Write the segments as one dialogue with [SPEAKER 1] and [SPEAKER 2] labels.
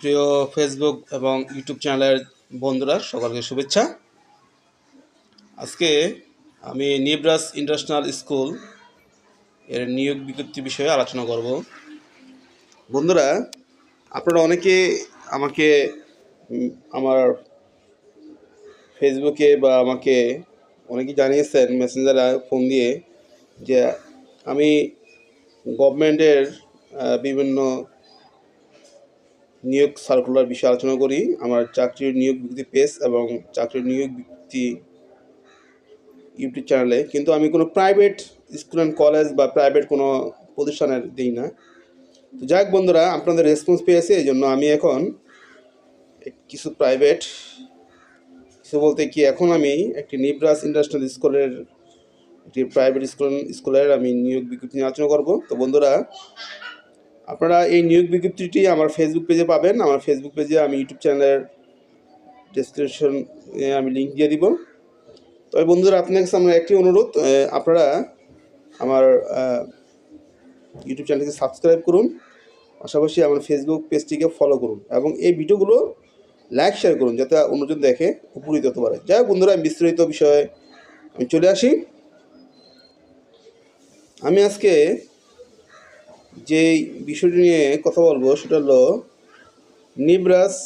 [SPEAKER 1] প্রিয় ফেসবুক এবং ইউটিউব চ্যানেলের বন্ধুরা, সকলকে শুভেচ্ছা। আজকে আমি নিব্রাস ইন্টারন্যাশনাল স্কুলের নিয়োগ বিজ্ঞপ্তি বিষয়ে আলোচনা করব। বন্ধুরা, আপনারা অনেকে আমাকে আমার ফেসবুকে বা আমাকে অনেকেই জানিয়েছেন মেসেঞ্জারে ফোন দিয়ে যে আমি গভর্নমেন্টের বিভিন্ন নিয়োগ সার্কুলার বিষয়ে আলোচনা করি। আমার চাকরির নিয়োগ বিজ্ঞপ্তি পেজ এবং চাকরির নিয়োগ বিজ্ঞপ্তি ইউটিউব চ্যানেলে কিন্তু আমি কোনো প্রাইভেট স্কুল অ্যান্ড কলেজ বা প্রাইভেট কোনো প্রতিষ্ঠানের দিই না। তো যাই যাক বন্ধুরা, আপনাদের রেসপন্স পেয়েছে, এই জন্য আমি এখন কিছু প্রাইভেট কিছু বলতে কি, এখন আমি একটি নিব্রাস ইন্টারন্যাশনাল স্কুলের একটি প্রাইভেট স্কুল স্কুলের আমি নিয়োগ বিজ্ঞপ্তি নিয়ে আলোচনা করব। তো বন্ধুরা আপনারা এই নিয়োগ বিজ্ঞপ্তিটি আমার ফেসবুক পেজে পাবেন। আমার ফেসবুক পেজে আমি ইউটিউব চ্যানেলের ডেসক্রিপশন আমি লিঙ্ক দিয়ে দিব। তবে বন্ধুরা আপনার কাছে আমার একটি অনুরোধ আপনারা আমার ইউটিউব চ্যানেলকে সাবস্ক্রাইব করুন, পাশাপাশি আমার ফেসবুক পেজটিকে ফলো করুন এবং এই ভিডিওগুলো লাইক শেয়ার করুন যাতে অন্যজন দেখে উপকৃত হতে পারে। যাই বন্ধুরা, আমি বিস্তারিত বিষয়ে আমি চলে আসি। আমি আজকে যে বিষয়টি নিয়ে কথা বলব সেটা হলো নিব্রাস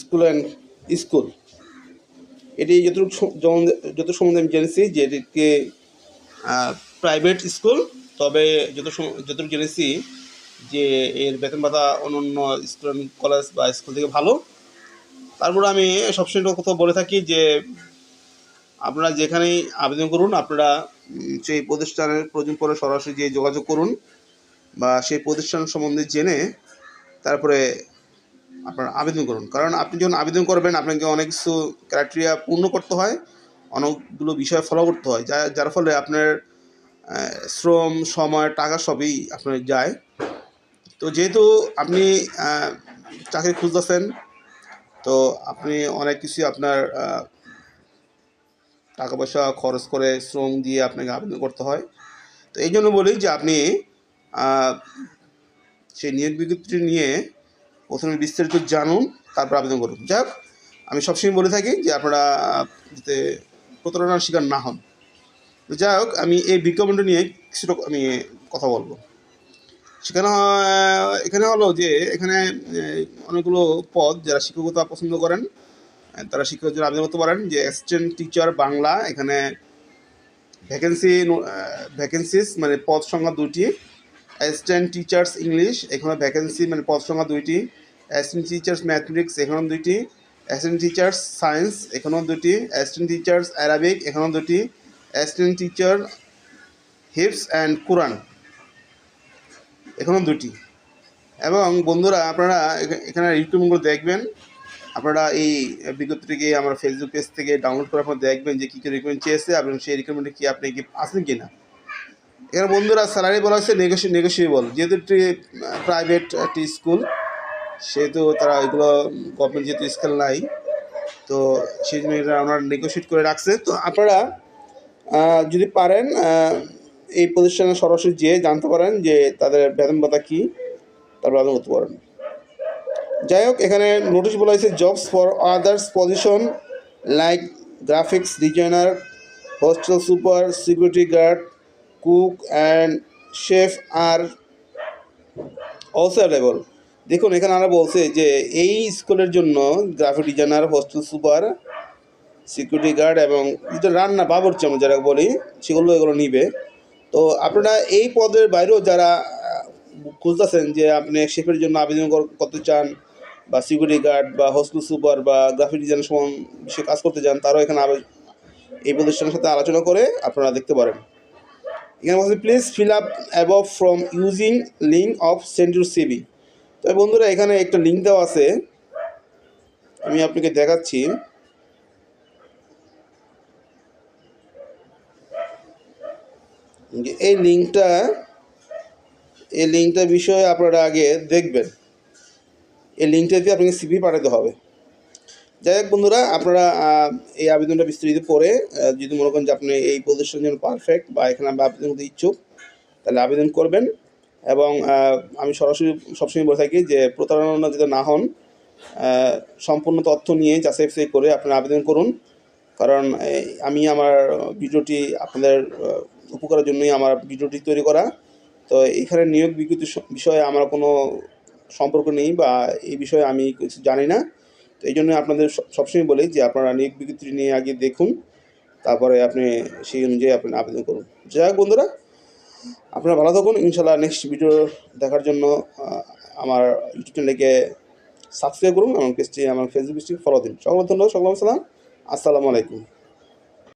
[SPEAKER 1] স্কুল অ্যান্ড স্কুল। এটি যতটুকু যত সম্বন্ধে আমি জেনেছি যে এটিকে প্রাইভেট স্কুল তবে যত যতটুকু জেনেছি যে এর বেতন ভাতা অন্যান্য স্কুল কলেজ বা স্কুল থেকে ভালো। তারপরে আমি সবসময় কথা বলে থাকি যে আপনারা যেখানেই আবেদন করুন, আপনারা সেই প্রতিষ্ঠানের প্রয়োজন পরে সরাসরি গিয়ে যোগাযোগ করুন বা সেই প্রতিষ্ঠান সম্বন্ধে জেনে তারপরে আপনারা আবেদন করুন। কারণ আপনি যখন আবেদন করবেন, আপনাকে অনেক কিছু ক্রাইটেরিয়া পূর্ণ করতে হয়, অনেকগুলো বিষয় ফলো করতে হয়, যা, যার ফলে আপনার শ্রম, সময়, টাকা সবই আপনার যায়। তো যেহেতু আপনি চাকরি খুঁজতেছেন, তো আপনি অনেক কিছু আপনার টাকা পয়সা খরচ করে শ্রম দিয়ে আপনাকে আবেদন করতে হয়। তো এই জন্য বলি যে আপনি সেই নিয়োগ বিজ্ঞপ্তি নিয়ে প্রথমে বিস্তারিত জানুন, তারপর আবেদন করুন। যাক, আমি সবসময় বলে থাকি যে আপনারা যাতে প্রতারণার শিকার না হন। যাই হোক, আমি এই বিজ্ঞাপনটা নিয়ে কিছুটা আমি কথা বলব। সেখানে এখানে হলো যে এখানে অনেকগুলো পদ যারা শিক্ষকতা পছন্দ করেন তারা শিক্ষকের জন্য আবেদন করতে পারেন যে অ্যাসিস্ট্যান্ট টিচার বাংলা, এখানে ভ্যাকেন্সি ভ্যাকেন্সিস মানে পদ সংখ্যা দুটি অ্যাসিস্ট্যান্ট টিচার্স ইংলিশ এখানে ভ্যাকেন্সি মানে পদ সংখ্যা দুইটি অ্যাসিস্ট্যান্ট টিচার্স ম্যাথমেটিক্স এখানেও দুইটি অ্যাসিস্ট্যান্ট টিচার্স সায়েন্স এখানেও দুটি অ্যাসিস্ট্যান্ট টিচার্স অ্যারাবিক এখানেও দুটি অ্যাসিস্ট্যান্ট টিচার হিপস অ্যান্ড কোরআন এখানেও দুটি এবং বন্ধুরা, আপনারা এখা- এখানে রিক্রুটমেন্টগুলো দেখবেন। আপনারা এই বিজ্ঞপ্তিটিকে আমার ফেসবুক পেজ থেকে ডাউনলোড করে আপনারা দেখবেন যে কী কী রিক্রুটমেন্ট চেয়েছে এবং সেই রিক্রুটমেন্টে কি আপনি কি আছেন কি না এখানে বন্ধুরা স্যালারি বলা নেগোসি নেগোসিয়েবল যেহেতু একটি প্রাইভেট একটি স্কুল সেহেতু তারা এগুলো গভর্নমেন্ট যেহেতু স্কুল নাই, তো সেই জন্য এটা আমরা নেগোসিয়েট করে রাখছে। তো আপনারা যদি পারেন এই প্রতিষ্ঠানে সরাসরি যেয়ে জানতে পারেন যে তাদের বেতন ভাতা কী, তারপর আবেদন করতে পারেন যাই হোক, এখানে নোটিশ বলা হয়েছে jobs for others position like graphics designer hostel super security guard cook and chef R also available দেখুন, এখানে আমরা বলছে যে, এই স্কুলের জন্য graphic designer hostel super security guard এবং যেটা রান্না বাবরচি, আমরা যারা বলি, সেগুলো এগুলো নিবে। তো আপনারা এই পদের বাইরেও যারা খুঁজতেছেন যে আপনি শেফের জন্য আবেদন করতে চান বা সিকিউরিটি গার্ড বা হোস্টেল সুপার বা গ্রাফিক ডিজাইন সমান বিষয়ে কাজ করতে যান, তারাও এখানে এই প্রতিষ্ঠানের সাথে আলোচনা করে আপনারা দেখতে পারেন। এখানে বলছে please fill up above from using link of send your CV তো বন্ধুরা, এখানে একটা লিঙ্ক দেওয়া আছে। আমি আপনাকে দেখাচ্ছি। এই লিঙ্কটা এই লিঙ্কটার বিষয়ে আপনারা আগে দেখবেন। এই লিঙ্কটা দিয়ে আপনাকে সিভি পাঠাতে হবে। যাই হোক বন্ধুরা, আপনারা এই আবেদনটা বিস্তৃত পরে যদি মনে করেন যে আপনি এই প্রতিষ্ঠানের জন্য পারফেক্ট বা এখানে আপনি আবেদন করতে ইচ্ছুক, তাহলে আবেদন করবেন এবং আমি সরাসরি সবসময় বলে থাকি যে প্রতারণা যাতে না হন সম্পূর্ণ তথ্য নিয়ে যাচাই বাছাই করে আপনারা আবেদন করুন। কারণ আমি আমার ভিডিওটি আপনাদের উপকারের জন্যই আমার ভিডিওটি তৈরি করা। তো এখানে নিয়োগ বিজ্ঞপ্তি বিষয়ে আমার কোনো সম্পর্ক নেই বা এই বিষয়ে আমি কিছু জানি না। তো এই জন্য আপনাদের সবসময় বলি যে আপনারা নিয়োগ বিজ্ঞপ্তি নিয়ে আগে দেখুন, তারপরে আপনি সেই অনুযায়ী আপনি আবেদন করুন। যাই হোক বন্ধুরা, আপনারা ভালো থাকুন। ইনশাল্লাহ নেক্সট ভিডিও দেখার জন্য আমার ইউটিউব চ্যানেলকে সাবস্ক্রাইব করুন এবং পেজটি আমার ফেসবুক পেজটি ফলো দিন। সকল ধন্যবাদ সকল সালাম। আসসালামু আলাইকুম।